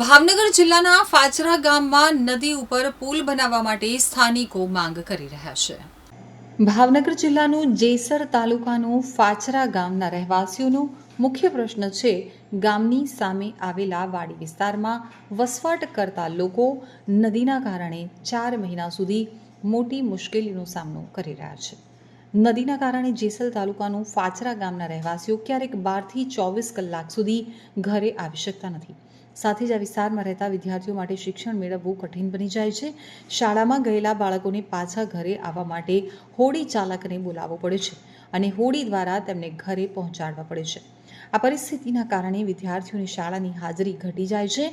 ભાવનગર જિલ્લાના ફાચરા ગામમાં નદી ઉપર પુલ બનાવવા માટે સ્થાનિકો માંગ કરી રહ્યા છે. ભાવનગર જિલ્લાનું જેસર તાલુકાનું ફાચરા ગામના રહેવાસીઓનો મુખ્ય પ્રશ્ન છે, ગામની સામે આવેલા વાડી વિસ્તારમાં વસવાટ કરતા લોકો નદીના કારણે ચાર મહિના સુધી મોટી મુશ્કેલીનો સામનો કરી રહ્યા છે. નદીના કારણે જેસલ તાલુકાનું ફાચરા ગામના રહેવાસીઓ ક્યારેક બારથી ચોવીસ કલાક સુધી ઘરે આવી શકતા નથી. સાથે જ આ વિસ્તારમાં રહેતા વિદ્યાર્થીઓ માટે શિક્ષણ મેળવવું કઠિન બની જાય છે. શાળામાં ગયેલા બાળકોને પાછા ઘરે આવવા માટે હોડી ચાલકને બોલાવવો પડે છે અને હોડી દ્વારા તેમને ઘરે પહોંચાડવા પડે છે. આ પરિસ્થિતિના કારણે વિદ્યાર્થીઓની શાળાની હાજરી ઘટી જાય છે.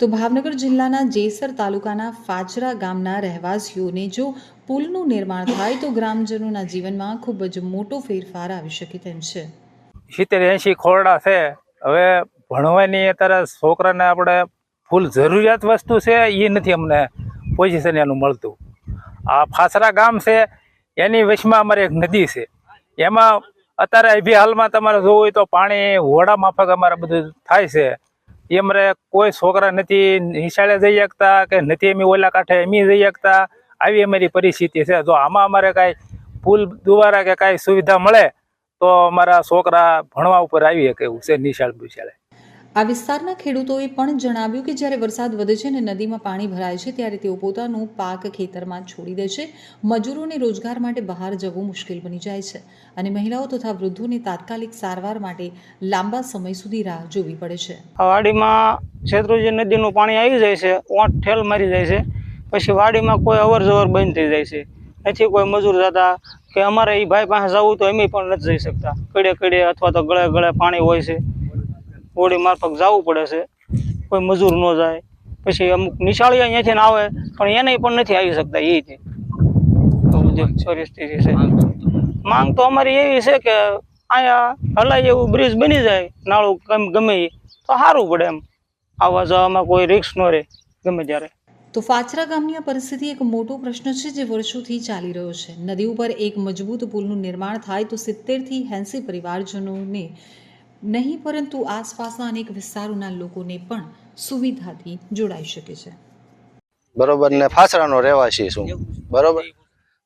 તો ભાવનગર જિલ્લાના જેસર તાલુકાના ફાચરા ગામના રહેવાસીઓને જો પુલનું નિર્માણ થાય તો ગ્રામજનોના જીવનમાં ખૂબ જ મોટો ફેરફાર આવી શકે તેમ છે. સિત્તેર એંશી ખોરડા છે. હવે ભણવાની અત્યારે છોકરાને આપણે ફૂલ જરૂરિયાત વસ્તુ છે એ નથી અમને પોઝિશન એનું મળતું. આ ફાસરા ગામ છે, એની વચમાં અમારે એક નદી છે. એમાં અત્યારે અભી હાલમાં તમારે જોવું હોય તો પાણી, હોડા માફક અમારે બધું થાય છે. એ અમારે કોઈ છોકરા નથી નિશાળે જઈ શકતા કે નથી એમ ઓલા કાંઠે એમ જઈ શકતા. આવી અમારી પરિસ્થિતિ છે. જો આમાં અમારે કાંઈ પુલ દ્વારા કે કાંઈ સુવિધા મળે, તો અમારા છોકરા ભણવા ઉપર આવી શકે એવું છે નિશાળ બિશાળે આ વિસ્તારના ખેડૂતોએ પણ જણાવ્યું કે જ્યારે વરસાદ વધે છે અને નદીમાં પાણી ભરાય છે, ત્યારે તેઓ પોતાનું પાક ખેતરમાં છોડી દે છે. મજૂરોને રોજગાર માટે બહાર જવું મુશ્કેલ બની જાય છે અને મહિલાઓ તથા વૃદ્ધોને તાત્કાલિક સારવાર માટે લાંબા સમય સુધી રાહ જોવી પડે છે. વાડીમાં શેત્રુજી નદીનું પાણી આવી જાય છે ઓંઠ ઠેલ મારી જાય છે, પછી વાડીમાં કોઈ અવર જવર બંધ થઈ જાય છે. નથી કોઈ મજૂર જતા કે અમારે એ ભાઈ પાસે જવું તો એમ પણ નથી જઈ શકતા. કડે કડે અથવા તો ગળે ગળે પાણી હોય છે. હોડી મારફત જવું પડે છે. કોઈ મજૂર ન જાય. પછી અમુક નિશાળી અહીંયાથી ને આવે પણ એને પણ નથી આવી શકતા એ રીતે. પરિસ્થિતિ છે. માંગ તો અમારી એવી છે કે અહીંયા હલાય એવું બ્રિજ બની જાય નાળું ગમ- ગમે એ તો સારું પડે એમ. આવવા જવામાં કોઈ રિક્સ ન રહે ગમે ત્યારે. તો ફાચરા ગામની આ પરિસ્થિતિ એક મોટો પ્રશ્ન છે જે વર્ષોથી ચાલી રહ્યો છે. નદી ઉપર એક મજબૂત પુલનું નિર્માણ થાય તો સિત્તેરથી એંસી પરિવારજનોને નહીં પરંતુ આસપાસના અનેક વિસ્તારોના લોકોને પણ સુવિધાથી જોડાઈ શકે છે. બરોબર ને ફાસરાનો રહેવાસી છું. બરોબર?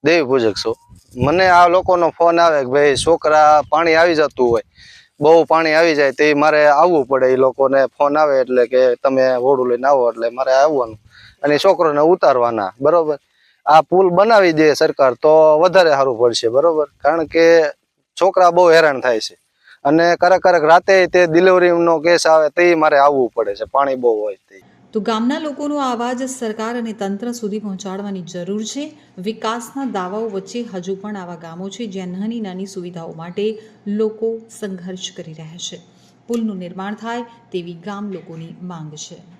દેવી પૂજક છું. મને આ લોકોનો ફોન આવે કે ભાઈ છોકરા પાણી આવી જતું હોય બહુ પાણી આવી જાય તે મારે આવવું પડે. એ લોકોને ફોન આવે એટલે કે તમે હોડું લઈને આવો એટલે મારે આવવાનું અને છોકરોને ઉતારવાના. બરોબર? આ પુલ બનાવી દે સરકાર તો વધારે સારું પડશે. બરોબર? કારણ કે છોકરા બહુ હેરાન થાય છે. અને કરક કરક રાતે તે ડિલિવરીનો કેસ આવે તે મારે આવવું પડે છે, પાણી બહુ હોય તે. તો ગામના લોકોનો આ અવાજ સરકાર અને તંત્ર સુધી પહોંચાડવાની જરૂર છે. વિકાસના દાવાઓ વચ્ચે હજુ પણ આવા ગામો છે જ્યાં નાની નાની સુવિધાઓ માટે લોકો સંઘર્ષ કરી રહ્યા છે. પુલનું નિર્માણ થાય તેવી ગામ લોકોની માંગ છે.